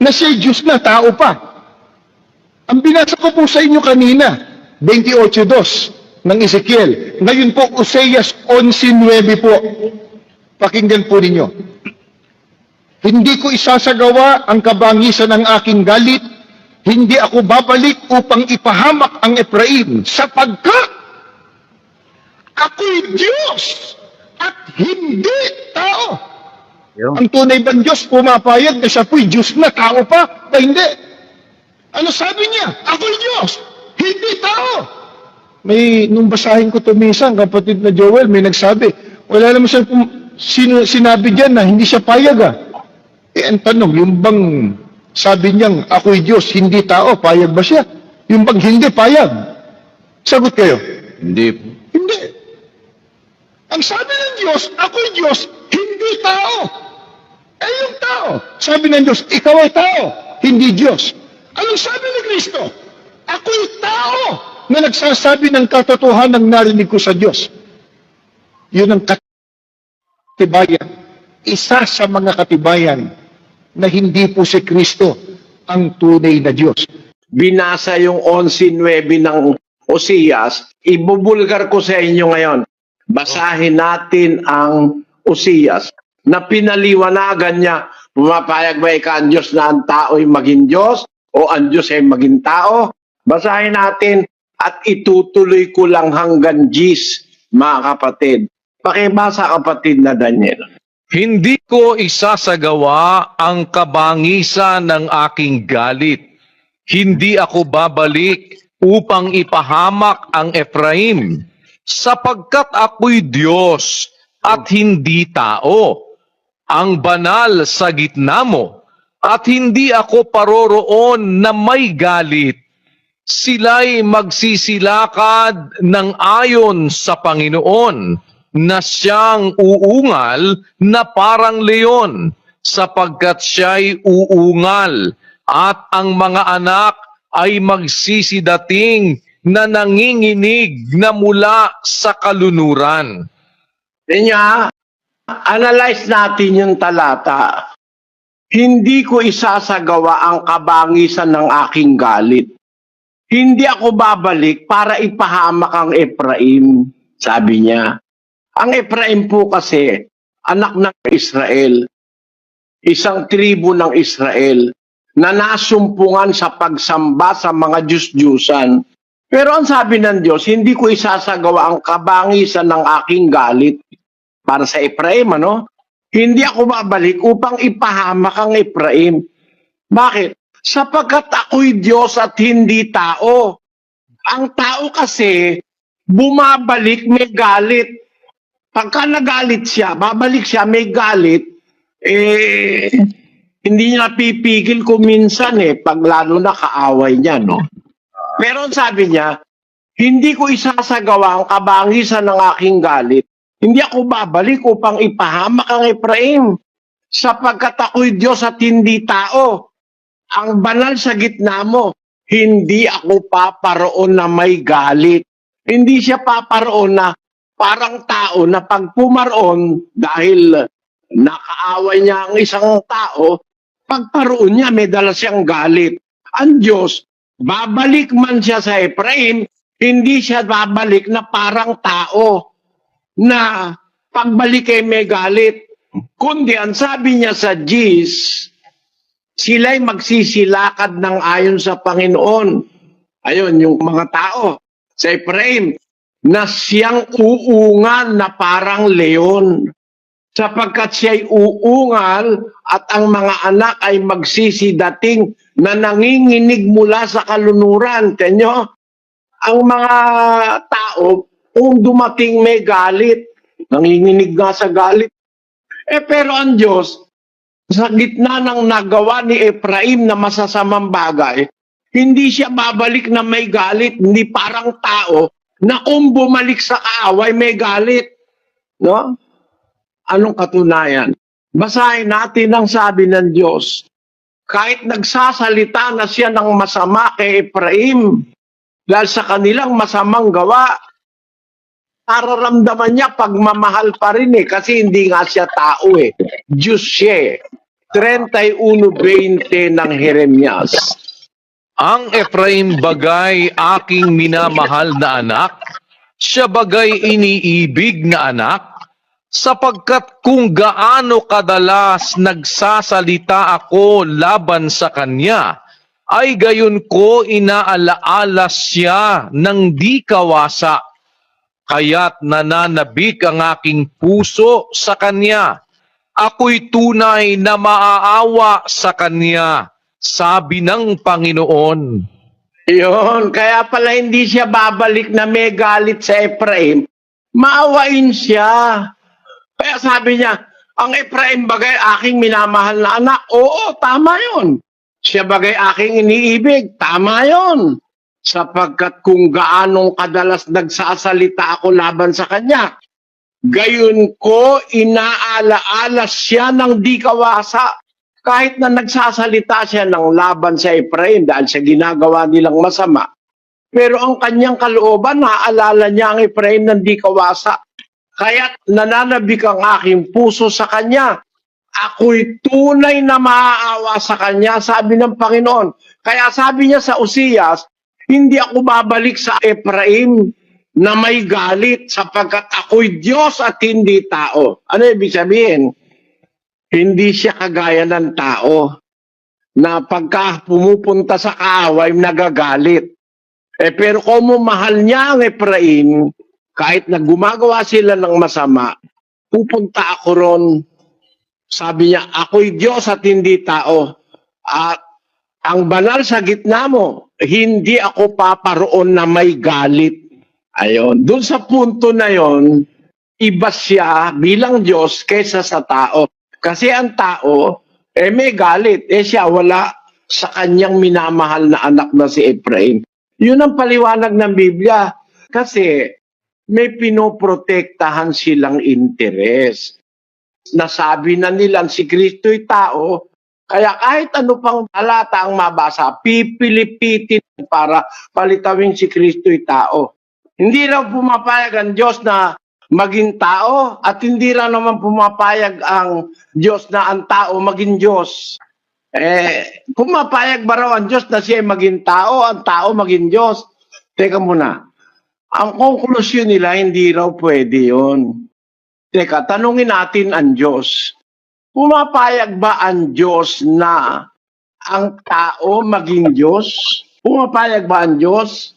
na siya Diyos na, tao pa. Ang binasa ko po sa inyo kanina, 28.2 ng Ezekiel. Ngayon po, Oseas 11.9 po. Pakinggan po ninyo. Hindi ko isasagawa ang kabangisan ng aking galit. Hindi ako babalik upang ipahamak ang Ephraim sapagkat ako'y Diyos at hindi tao. Yun. Ang tunay bang Diyos pumapayag na siya po'y Diyos na tao pa? Ba hindi? Ano sabi niya? Ako'y Diyos, hindi tao. May, nung basahin ko ito minsan, kapatid na Joel, may nagsabi, wala naman siya pum- sino, sinabi diyan na hindi siya payag ah. Eh, ang tanong, yung bang sabi niyang, ako'y Diyos, hindi tao, payag ba siya? Yung bang hindi payag? Sagot kayo. Hindi. Hindi. Ang sabi ng Diyos, ako'y Diyos, hindi tao. Eh yung tao, sabi ng Diyos, ikaw ay tao, hindi Diyos. Anong sabi ni Kristo? Ako'y tao na nagsasabi ng katotohanan ng narinig ko sa Diyos. Yun ang katibayan. Isa sa mga katibayan na hindi po si Kristo ang tunay na Diyos. binasa yung 11.9 ng Osias, ibubulgar ko sa inyo ngayon. Basahin natin ang Osias na pinaliwanagan niya, pumapayag ba ika ang Diyos na ang tao'y maging Diyos o ang Diyos ay maging tao? Basahin natin at itutuloy ko lang hanggang G's, mga kapatid. Pakibasa kapatid na Daniel. Hindi ko isasagawa ang kabangisan ng aking galit. Hindi ako babalik upang ipahamak ang Ephraim, sapagkat ako'y Diyos at hindi tao. Ang banal sa gitna mo, at hindi ako paroroon na may galit. Sila'y magsisilakad ng ayon sa Panginoon na siyang uungal na parang leon sapagkat siya'y uungal at ang mga anak ay magsisidating na nanginginig na mula sa kalunuran. Kanya, analyze natin yung talata. Hindi ko isasagawa ang kabangisan ng aking galit. Hindi ako babalik para ipahamak ang Ephraim, sabi niya. Ang Ephraim po kasi, anak ng Israel, isang tribo ng Israel, na nasumpungan sa pagsamba sa mga Diyos-Diyusan. Pero ang sabi ng Diyos, hindi ko isasagawa ang kabangisan ng aking galit para sa Ephraim, ano? Hindi ako babalik upang ipahamak ang Ephraim. Bakit? Sapagkat ako'y Diyos at hindi tao. Ang tao kasi, bumabalik may galit. Pagka nagalit siya, babalik siya may galit, eh, hindi niya napipigil kung minsan eh, pag lalo na kaaway niya, no? Pero sabi niya, hindi ko isasagawa ang kabangisan ng aking galit. Hindi ako babalik upang ipahamak ang Ephraim. Sapagkat ako'y Diyos at hindi tao. Ang banal sa gitna mo, hindi ako paparoon na may galit. Hindi siya paparoon na parang tao na pag pumaroon dahil nakaaway niya ang isang tao, pagparoon niya may dala siyang galit. Ang Diyos, babalik man siya sa Ephraim, hindi siya babalik na parang tao na pagbalik ay may galit. Kundi ang sabi niya sa G's, sila'y magsisilakad ng ayon sa Panginoon. Ayun, yung mga tao sa Ephraim, na siyang uungal na parang leon. Sapagkat siya'y uungal at ang mga anak ay magsisidating na nanginginig mula sa kalunuran. Tenyo, ang mga tao, kung dumating may galit, nanginginig nga sa galit. Eh pero ang Diyos, sa gitna ng nagawa ni Ephraim na masasamang bagay, hindi siya babalik na may galit, hindi parang tao na kung bumalik sa kaaway may galit. No? Anong katunayan? Basahin natin ang sabi ng Diyos. Kahit nagsasalita na siya ng masama kay Ephraim, dahil sa kanilang masamang gawa, nararamdaman niya pagmamahal pa rin eh, kasi hindi nga siya tao eh. Diyos siya eh. 31.20 ng Jeremias. Ang Ephraim bagay aking minamahal na anak, siya bagay iniibig na anak, sapagkat kung gaano kadalas nagsasalita ako laban sa kanya, ay gayon ko inaalaala siya ng di kawasa. Kaya't nananabik ang aking puso sa kanya. Ako'y tunay na maaawa sa kanya, sabi ng Panginoon. Yun, kaya pala hindi siya babalik na may galit sa Ephraim. Maawain siya. Kaya sabi niya, ang Ephraim bagay aking minamahal na anak. Oo, tama yun. Siya bagay aking iniibig. Tama yun. Sapagkat kung gaanong kadalas nagsasalita ako laban sa kanya, gayon ko inaalaala siya ng di kawasa kahit na nagsasalita siya ng laban sa Ephraim dahil sa ginagawa nilang masama. Pero ang kanyang kalooban, naaalala niya ang Ephraim ng di kawasa. Kaya nananabik ang aking puso sa kanya. Ako'y tunay na maaawa sa kanya, sabi ng Panginoon. Kaya sabi niya sa Usiyas, hindi ako babalik sa Ephraim na may galit sapagkat ako'y Diyos at hindi tao. Ano ibig sabihin? Hindi siya kagaya ng tao na pagka pumupunta sa kaaway, nagagalit. Eh, pero kung mahal niya ang Ephraim, kahit na gumagawa sila ng masama, pupunta ako ron. Sabi niya, ako'y Diyos at hindi tao. At ang banal sa gitna mo, hindi ako paparoon na may galit. Ayon, doon sa punto na yon, iba siya bilang Diyos kaysa sa tao. Kasi ang tao, eh may galit. Eh siya wala sa kanyang minamahal na anak na si Ephraim. Yun ang paliwanag ng Biblia. Kasi may pinoprotektahan silang interes. Nasabi na nila si Kristo'y tao, kaya kahit ano pang talata ang mabasa, pipilipitin para palitawin si Kristo'y tao. Hindi raw pumapayag ang Diyos na maging tao at hindi raw naman pumapayag ang Diyos na ang tao maging Diyos. Eh, pumapayag ba raw ang Diyos na siya ay maging tao, ang tao maging Diyos? Teka muna. Ang konklusyon nila, hindi raw pwede yun. Teka, tanungin natin ang Diyos. Pumapayag ba ang Diyos na ang tao maging Diyos? Pumapayag ba ang Diyos?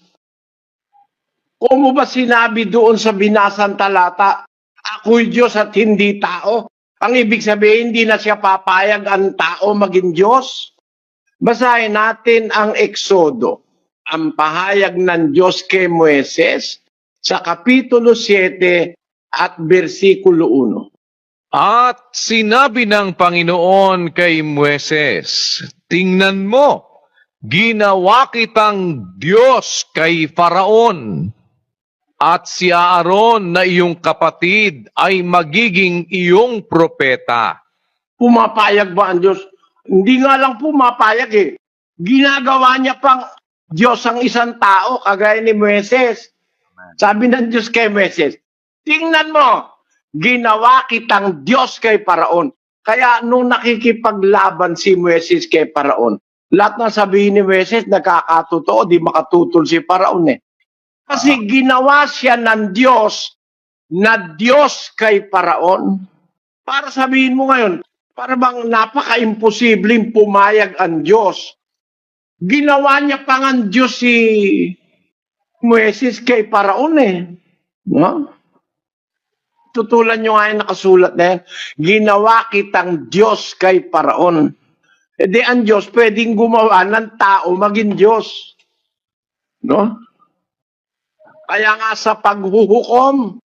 Kung mo ba sinabi doon sa binasang talata, ako'y Diyos at hindi tao? Ang ibig sabihin, hindi na siya papayag ang tao maging Diyos? Basahin natin ang Eksodo, ang pahayag ng Diyos kay Moises sa Kapitulo 7 at versikulo 1. At sinabi ng Panginoon kay Moises, Tingnan mo, ginawa kitang Diyos kay Faraon, at si Aaron na iyong kapatid ay magiging iyong propeta. Pumapayag ba ang Diyos? Hindi nga lang pumapayag eh. Ginagawa niya pang Diyos ang isang tao, kagaya ni Moises. Sabi ng Diyos kay Moises, tingnan mo, ginawa kitang Diyos kay Paraon. Kaya nung nakikipaglaban si Moises kay Paraon, lahat ng sabihin ni Moises, nagkakatotoo, di makatutol si Paraon eh. Kasi ginawa siya ng Diyos na Diyos kay Paraon. Para sabihin mo ngayon, para bang napaka-imposibleng pumayag ang Diyos. Ginawa niya pang ang Diyos si Moises kay Paraon eh. No? Tutulan nyo nga yung nakasulat na yan. Ginawa kitang Diyos kay Paraon. E di ang Diyos pwedeng gumawa ng tao maging Diyos. No? Kaya nga sa paghuhukom,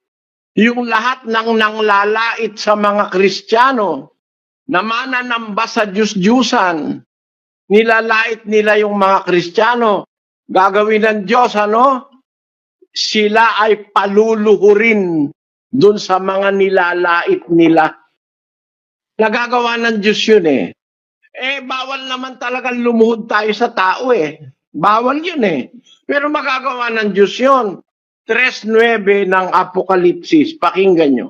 yung lahat ng nanglalait sa mga Kristiyano na mananamba sa Diyos-Diyusan, nilalait nila yung mga Kristiyano, gagawin ng Diyos, ano? Sila ay paluluhurin dun sa mga nilalait nila. Nagagawa ng Diyos yun eh. Eh, bawal naman talagang lumuhod tayo sa tao eh. Bawal yun eh. Pero magagawa ng Diyos yun. 3.9 ng Apokalipsis. Pakinggan nyo.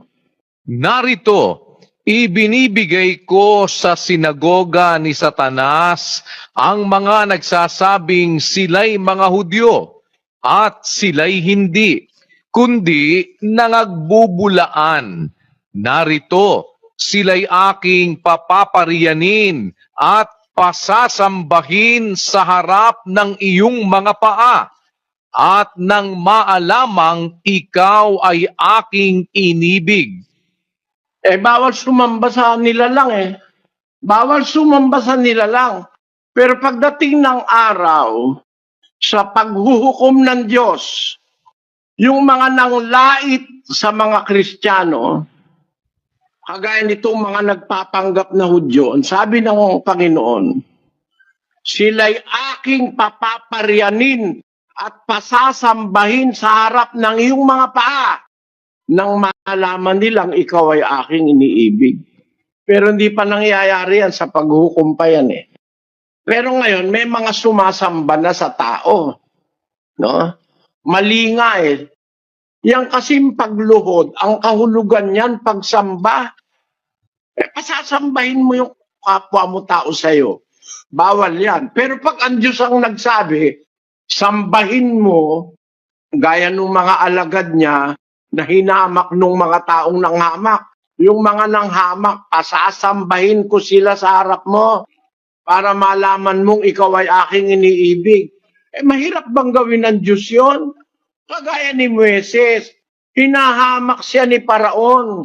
Narito, Ibinibigay ko sa sinagoga ni Satanas ang mga nagsasabing sila'y mga Hudyo at sila'y hindi, kundi nangagbubulaan. Narito, sila'y aking papapariyanin at pasasambahin sa harap ng iyong mga paa at nang maalamang ikaw ay aking inibig. Eh, bawal sumamba sa nila lang eh. Bawal sumamba sa nila lang. Pero pagdating ng araw, sa paghuhukom ng Diyos, yung mga nanglait sa mga Kristiyano, kagaya nitong mga nagpapanggap na Hudyo, sabi ng Panginoon, sila'y aking papaparianin at pasasambahin sa harap ng iyong mga paa nang malaman nilang ikaw ay aking iniibig. Pero hindi pa nangyayari yan sa paghukom pa yan eh. Pero ngayon, may mga sumasamba na sa tao. No? Mali nga eh. Yang kasim pagluhod, ang kahulugan niyan pagsamba. Eh, pasasambahin mo yung kapwa mo tao sa'yo. Bawal yan. Pero pag ang Diyos ang nagsabi, sambahin mo, gaya ng mga alagad niya, na hinamak nung mga taong nanghamak. Yung mga nanghamak, pasasambahin ko sila sa harap mo para malaman mong ikaw ay aking iniibig. Eh, mahirap bang gawin ng Diyos yun? Kagaya ni Moises, hinahamak siya ni Paraon.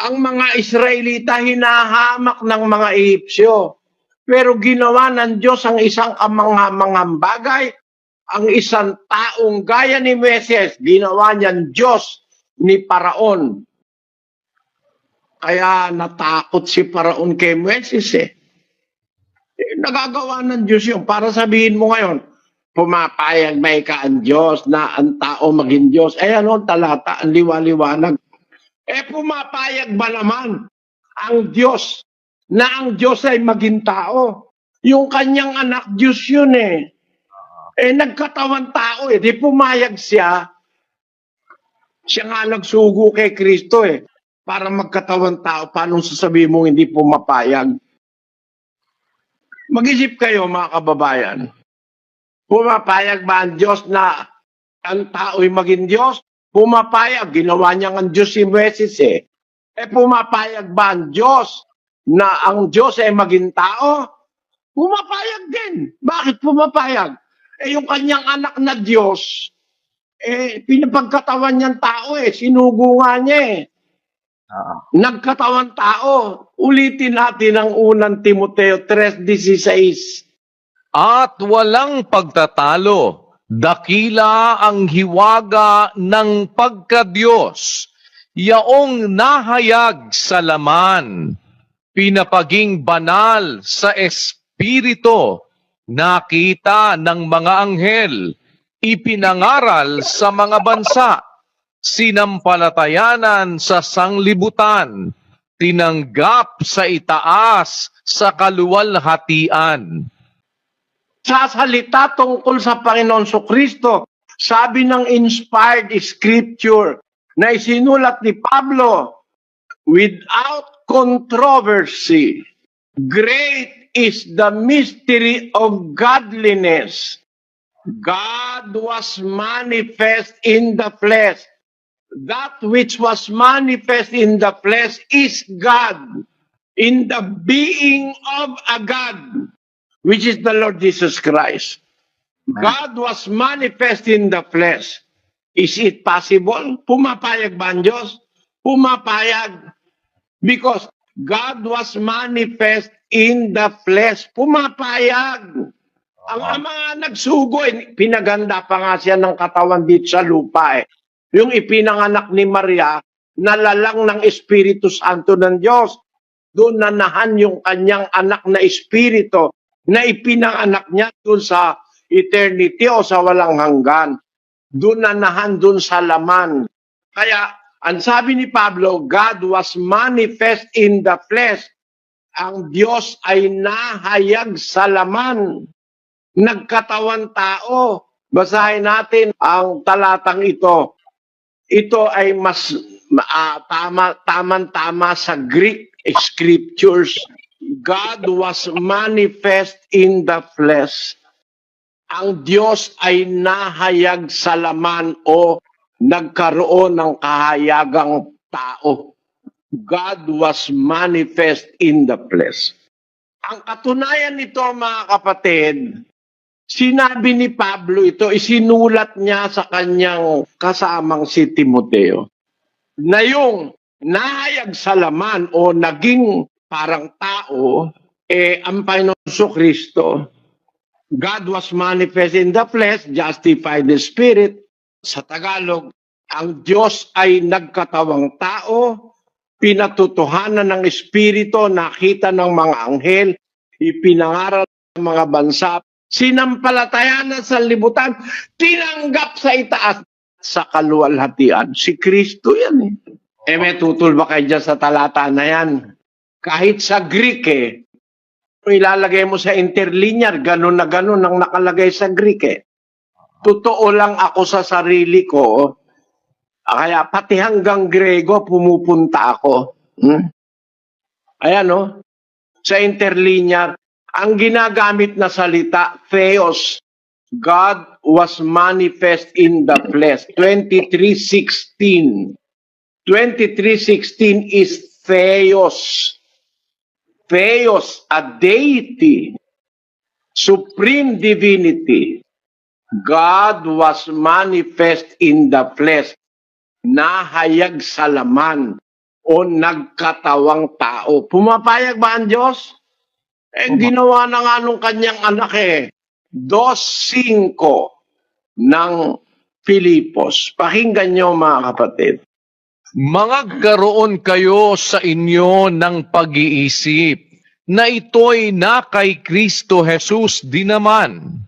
Ang mga Israelita hinahamak ng mga Ehipsyo. Pero ginawa ng Diyos ang isang kamanghamanghang bagay, ang isang taong gaya ni Moises, ginawa niyan Diyos ni Paraon. Kaya natakot si Paraon kay Moises eh. Eh, Nagagawa ng Diyos yun. Para sabihin mo ngayon, pumapayag ba ka ang Diyos na ang tao maging Diyos? Eh ano talata, ang liwaliwanag. Eh pumapayag ba naman ang Diyos na ang Diyos ay maging tao? Yung kanyang anak Diyos yun eh. Eh nagkatawan tao eh. Di pumayag siya. Siya nga nagsugo kay Kristo eh. Para magkatawan tao. Paano sasabihin mo hindi pumapayag? Mag-isip kayo mga kababayan. Pumapayag ba ang Diyos na ang tao'y maging Diyos? Pumapayag. Ginawa niya ang Diyos si Moises eh. Eh pumapayag ba ang Diyos na ang Diyos ay maging tao? Pumapayag din. Bakit pumapayag? Eh yung kanyang anak na Diyos, eh pinapagkatawan niyang tao eh. Sinugo nga niya eh. Nagkatawan tao. Ulitin natin ang unang Timoteo 3.16. At walang pagtatalo, dakila ang hiwaga ng pagkadiyos, yaong nahayag sa laman, pinapaging banal sa espiritu, nakita ng mga anghel, ipinangaral sa mga bansa, sinampalatayanan sa sanglibutan, tinanggap sa itaas sa kaluwalhatian. Sa salita tungkol sa Panginoon so Kristo, sabi ng inspired scripture na isinulat ni Pablo, without controversy, great is the mystery of godliness. God was manifest in the flesh. That which was manifest in the flesh is God, in the being of a God which is the Lord Jesus Christ. God was manifest in the flesh. Is it possible? Pumapayag ba ang Diyos? Pumapayag. Because God was manifest in the flesh. Pumapayag. Ang mga nagsugo, eh, pinaganda pa nga siya ng katawan dito sa lupa eh. Yung ipinanganak ni Maria, nalalang ng Espiritu Santo ng Diyos. Doon nanahan yung kanyang anak na Espiritu na ipinanganak niya doon sa eternity o sa walang hanggan. Doon nanahan doon sa laman. Kaya, ang sabi ni Pablo, God was manifest in the flesh. Ang Diyos ay nahayag sa laman. Nagkatawan tao. Basahin natin ang talatang ito. Ito ay mas ah, tama taman-tama sa Greek scriptures, God was manifest in the flesh. Ang Diyos ay nahayag sa laman o nagkaroon ng kahayagang tao. God was manifest in the flesh. Ang katunayan nito mga kapatid, sinabi ni Pablo ito, isinulat niya sa kanyang kasamang si Timoteo, na yung nahayag sa laman o naging parang tao, eh, ang Panginoon Kristo, God was manifest in the flesh, justified the spirit. Sa Tagalog, ang Diyos ay nagkatawang tao, pinatutuhanan ng Espiritu, nakita ng mga anghel, ipinangaral ng mga bansa, sinampalatayanan sa libutan, tinanggap sa itaas sa kaluwalhatian. Si Kristo yan eh. Eh may tutol kayo dyan sa talata na yan? Kahit sa Greek eh, ilalagay mo sa interlinear, ganun na ganun ang nakalagay sa Greek eh. Totoo lang ako sa sarili ko, ah, kaya pati hanggang Grego pumupunta ako. Hmm? Ayan no? Sa interlinear, ang ginagamit na salita, theos, God was manifest in the flesh. 23.16. 23.16 is theos. Theos, a deity, supreme divinity. God was manifest in the flesh, nahayag sa laman o nagkatawang tao. Pumapayag ba ang Diyos? Eh, ginawa na nga nung kanyang anak eh. 2.5 ng Pilipos. Pakinggan nyo mga kapatid. Mga garoon kayo sa inyo ng pag-iisip na ito'y na kay Kristo Jesus din naman,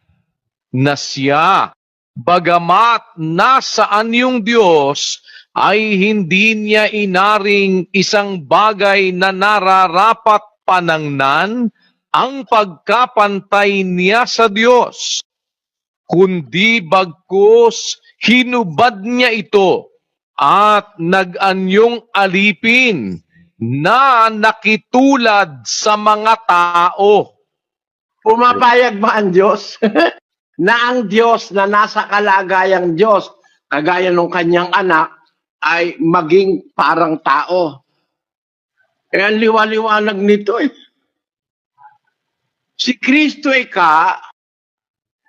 na siya, bagamat nasaan yung Diyos, ay hindi niya inaring isang bagay na nararapat panangnan ang pagkapantay niya sa Diyos, kundi bagkus hinubad niya ito at nag-anyong alipin na nakitulad sa mga tao. Pumapayag ba ang Diyos? na ang Diyos na nasa kalagayang Diyos, kagaya ng kanyang anak, ay maging parang tao. Eh, ang liwa-liwanag nito eh. Si Kristo ay ka,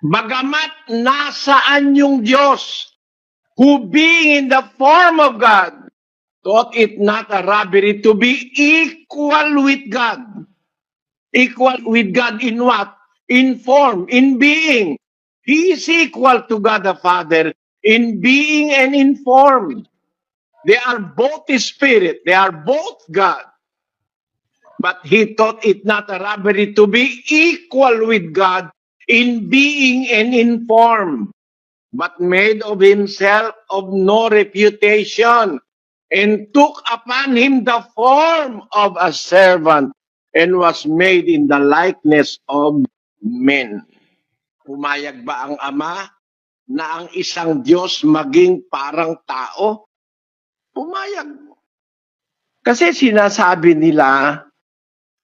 bagamat nasaan yung Diyos, who being in the form of God, thought it not a robbery to be equal with God. Equal with God in what? In form, in being. He is equal to God the Father in being and in form. They are both Spirit. They are both God. But he thought it not a robbery to be equal with God in being and in form, but made of himself of no reputation, and took upon him the form of a servant, and was made in the likeness of men. Pumayag ba ang Ama na ang isang Diyos maging parang tao? Pumayag. Kasi sinasabi nila,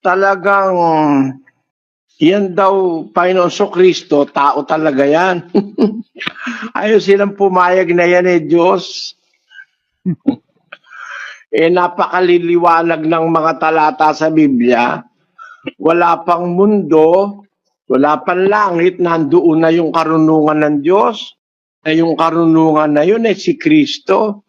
talagang yan daw, Panginoon So Kristo, tao talaga yan. Ayaw silang pumayag na yan eh, Diyos. eh, napakaliliwanag ng mga talata sa Biblia. Wala pang mundo, wala pang langit, nandoon na yung karunungan ng Diyos. Na yung karunungan na yun eh, si Kristo.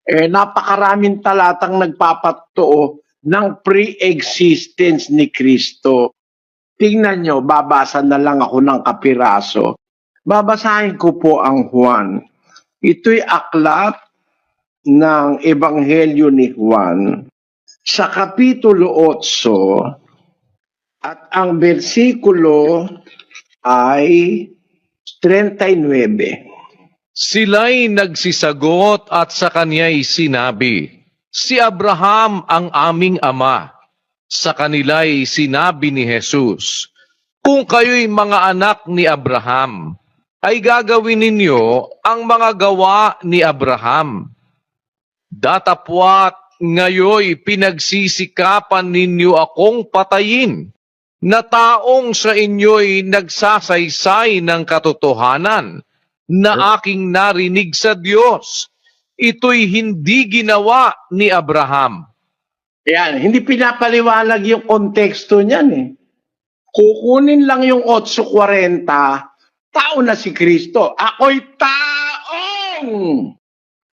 Eh, napakaraming talatang nagpapatuo ng pre-existence ni Kristo. Tingnan nyo, babasa na lang ako ng kapiraso. Babasahin ko po ang Juan. Ito'y aklat ng Ebanghelyo ni Juan sa Kapitulo 8 at ang bersikulo ay 39. Sila'y nagsisagot at sa kanya'y sinabi, Si Abraham ang aming ama. Sa kanila'y sinabi ni Jesus, Kung kayo'y mga anak ni Abraham, ay gagawin ninyo ang mga gawa ni Abraham. Datapwat ngayoy pinagsisikapan ninyo akong patayin na taong sa inyo'y nagsasaysay ng katotohanan na aking narinig sa Diyos. Ito'y hindi ginawa ni Abraham. Yan, hindi pinapaliwanag yung konteksto niyan eh. Kukunin lang yung 8.40, tao na si Kristo. Ako'y taong!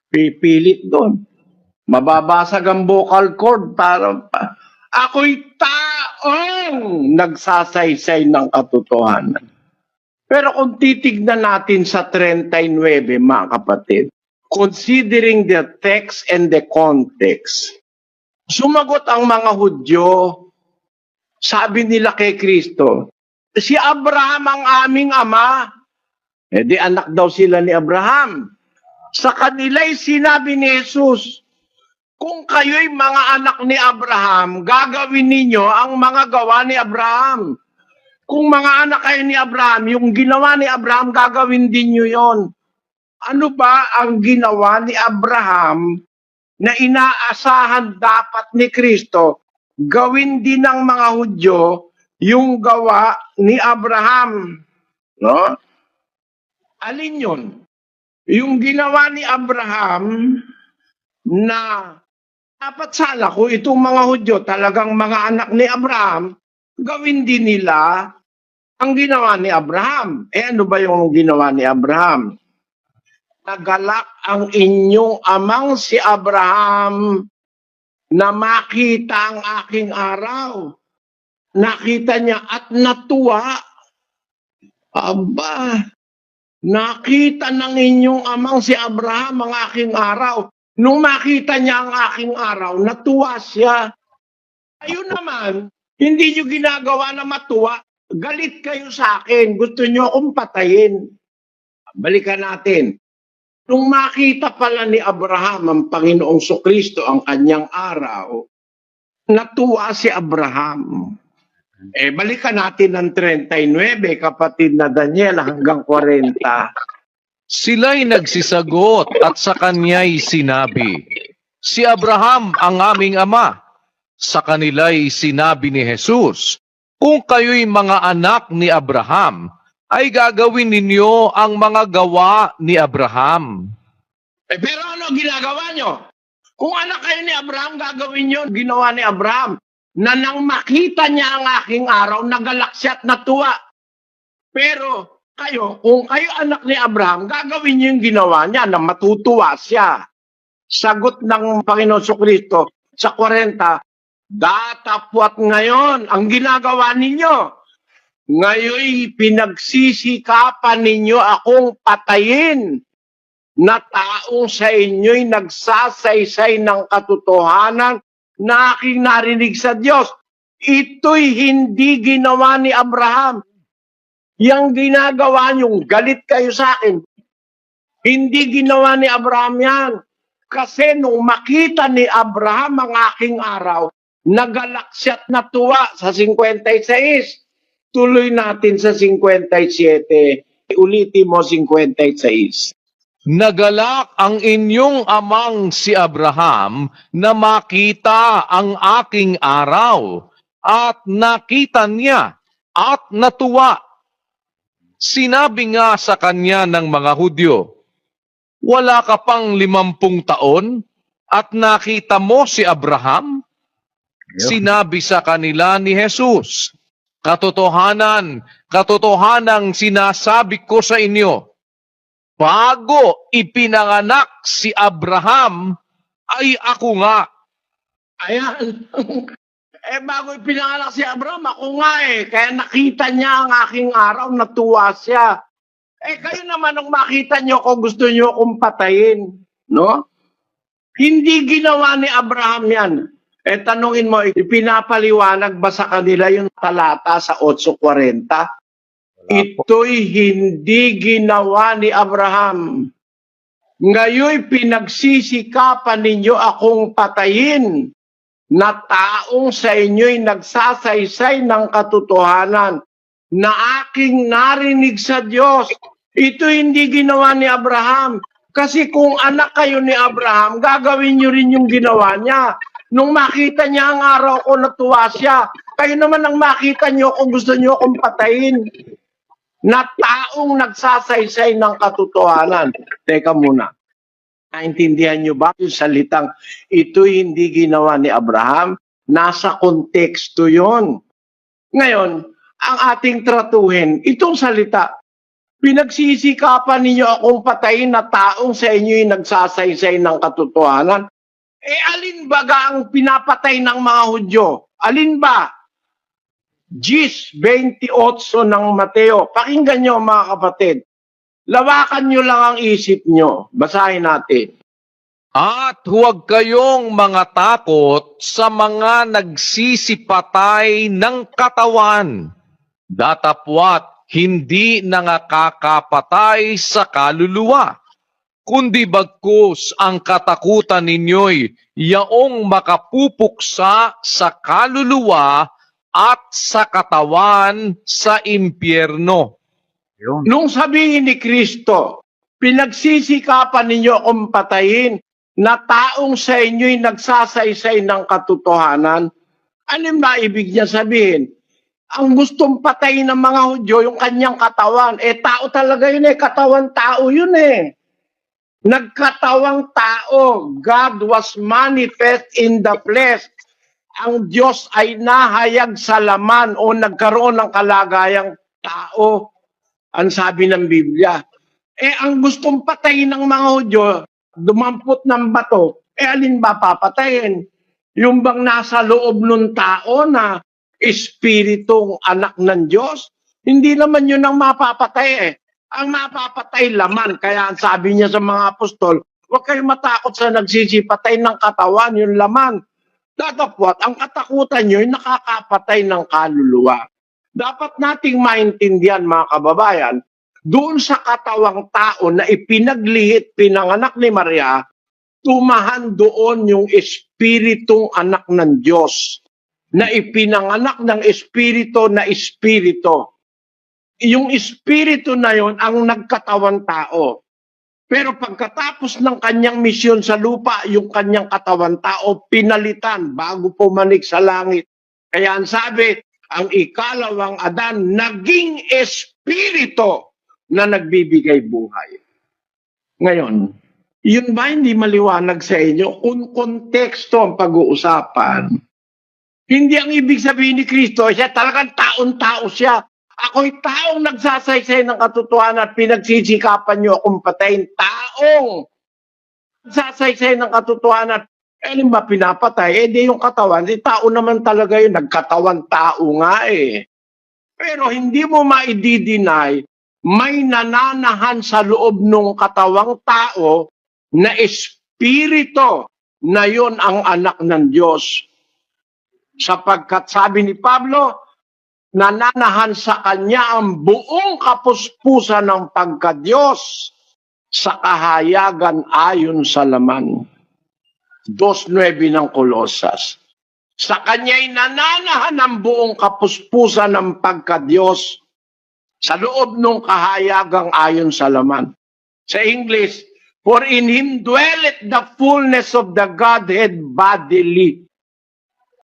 Pipilit doon. Mababasag ang vocal cord para pa. Ako'y taong nagsasaysay ng katotohanan. Pero kung titignan natin sa 39, mga kapatid, considering the text and the context, Sumagot ang mga Hudyo, sabi nila kay Kristo, si Abraham ang aming ama. Eh di anak daw sila ni Abraham. Sa kanila'y sinabi ni Jesus, kung kayo'y mga anak ni Abraham, gagawin ninyo ang mga gawa ni Abraham. Kung mga anak kayo ni Abraham, yung ginawa ni Abraham, gagawin din nyo yon. Ano ba ang ginawa ni Abraham na inaasahan dapat ni Kristo gawin din ng mga Hudyo yung gawa ni Abraham. No? Alin yun? Yung ginawa ni Abraham na dapat sana kung itong mga Hudyo talagang mga anak ni Abraham, gawin din nila ang ginawa ni Abraham. Eh ano ba yung ginawa ni Abraham? Nagalak ang inyong amang si Abraham na makita ang aking araw. Nakita niya at natuwa. Aba, nakita ng inyong amang si Abraham ang aking araw. Nung makita niya ang aking araw, natuwa siya. Ayun naman, hindi niyo ginagawa na matuwa. Galit kayo sa akin. Gusto niyo akong patayin. Balikan natin. Nung makita pala ni Abraham ang Panginoong Sokristo ang kanyang araw, natuwa si Abraham. Eh, balikan natin ng 39, kapatid na Daniel, hanggang 40. Sila'y nagsisagot at sa kanya'y sinabi, Si Abraham ang aming ama. Sa kanila'y sinabi ni Jesus, Kung kayo'y mga anak ni Abraham, ay gagawin ninyo ang mga gawa ni Abraham. Eh, pero ano ginagawa nyo? Kung anak kayo ni Abraham, gagawin nyo ginawa ni Abraham na nang makita niya ang aking araw, nagalak siya at natuwa. Pero kayo, kung kayo anak ni Abraham, gagawin niyo yung ginawa niya na matutuwa siya. Sagot ng Panginoon Kristo sa 40, datapwat ngayon ang ginagawa ninyo. Ngayon pinagsisikapan ninyo akong patayin na taong sa inyo'y nagsasaysay ng katotohanan na aking narinig sa Diyos. Ito'y hindi ginawa ni Abraham. Yang ginagawa niyong galit kayo sa akin. Hindi ginawa ni Abraham yan. Kasi nung makita ni Abraham ang aking araw, nagalak siya't natuwa sa 56. Tuloy natin sa 57. Ulitin mo 56. Nagalak ang inyong amang si Abraham na makita ang aking araw at nakita niya at natuwa. Sinabi nga sa kanya ng mga Hudyo, wala ka pang limampung taon at nakita mo si Abraham? Sinabi sa kanila ni Jesus, Katotohanan, katotohanang sinasabi ko sa inyo, bago ipinanganak si Abraham, ay ako nga. Ayan. eh bago ipinanganak si Abraham, ako nga eh. Kaya nakita niya ang aking araw, natuwa siya. Eh kayo naman nung makita niyo ko, gusto niyo akong patayin. No? Hindi ginawa ni Abraham yan. Eh tanungin mo, ipinapaliwanag ba sa kanila yung talata sa 8.40? Ito'y hindi ginawa ni Abraham. Ngayon pinagsisikapan ninyo akong patayin na taong sa inyo'y nagsasaysay ng katotohanan na aking narinig sa Diyos. Ito hindi ginawa ni Abraham. Kasi kung anak kayo ni Abraham, gagawin nyo rin yung ginawa niya. Nung makita niya ang araw ko, natuwa siya. Kayo naman ang makita niyo kung gusto niyo akong patayin. Na taong nagsasaysay ng katotohanan. Teka muna. Naintindihan niyo ba yung salitang ito hindi ginawa ni Abraham? Nasa konteksto yon. Ngayon, ang ating tratuhin, itong salita, pinagsisikapan ninyo akong patayin na taong sa inyo'y nagsasaysay ng katotohanan. Eh, alin ba ga ang pinapatay ng mga Hudyo? Alin ba? Gis 28 ng Mateo. Pakinggan nyo mga kapatid. Lawakan nyo lang ang isip nyo. Basahin natin. At huwag kayong mga takot sa mga nagsisipatay ng katawan. Datapwat hindi nangakakapatay sa kaluluwa. Kundi bagkus ang katakutan ninyo'y yaong makapupuksa sa kaluluwa at sa katawan sa impyerno. Nung sabihin ni Kristo, pinagsisikapan ninyo akong patayin na taong sa inyo'y nagsasaysay ng katotohanan, ano ba ibig niya sabihin? Ang gustong patayin ng mga Hudyo, yung kanyang katawan, eh tao talaga yun eh, katawan tao yun eh. Nagkatawang tao, God was manifest in the flesh. Ang Diyos ay nahayag sa laman o nagkaroon ng kalagayang tao ang sabi ng Biblia. Eh, ang gustong patayin ng mga Hudyo, dumampot ng bato, eh alin ba papatayin? Yung bang nasa loob ng tao na espiritong anak ng Diyos? Hindi naman yun ang mapapatay eh. Ang mapapatay laman. Kaya ang sabi niya sa mga apostol, huwag kayong matakot sa nagsisipatay ng katawan, yung laman. Datapwat, ang katakutan nyo ay nakakapatay ng kaluluwa. Dapat nating maintindihan mga kababayan, doon sa katawang tao na ipinaglihit, pinanganak ni Maria, tumahan doon yung espiritong anak ng Diyos na ipinanganak ng espiritu na espiritu. Yung espiritu na yon ang nagkatawan tao. Pero pagkatapos ng kanyang misyon sa lupa, yung kanyang katawan tao pinalitan bago pumanik sa langit. Kaya ang sabi, ang ikalawang Adan, naging espiritu na nagbibigay buhay. Ngayon, yun ba hindi maliwanag sa inyo kung konteksto ang pag-uusapan? Hindi ang ibig sabihin ni Kristo, siya talagang taon-tao siya. Ako'y taong nagsasaysay ng katotohanan at pinagsisikapan niyo akong patayin. Taong nagsasaysay ng katotohanan at eh, ba pinapatay? Eh di yung katawan, di tao naman talaga yun, nagkatawan tao nga eh. Pero hindi mo maididinay, may nananahan sa loob ng katawang tao na espirito na yon ang anak ng Diyos. Sapagkat sabi ni Pablo, nananahan sa kanya ang buong kapuspusan ng pagkadiyos sa kahayagan ayon sa laman. 2.9 ng Kolosas. Sa kanya'y nananahan ang buong kapuspusan ng pagkadiyos sa loob ng kahayagang ayon sa laman. Sa English, For in Him dwelleth the fullness of the Godhead bodily.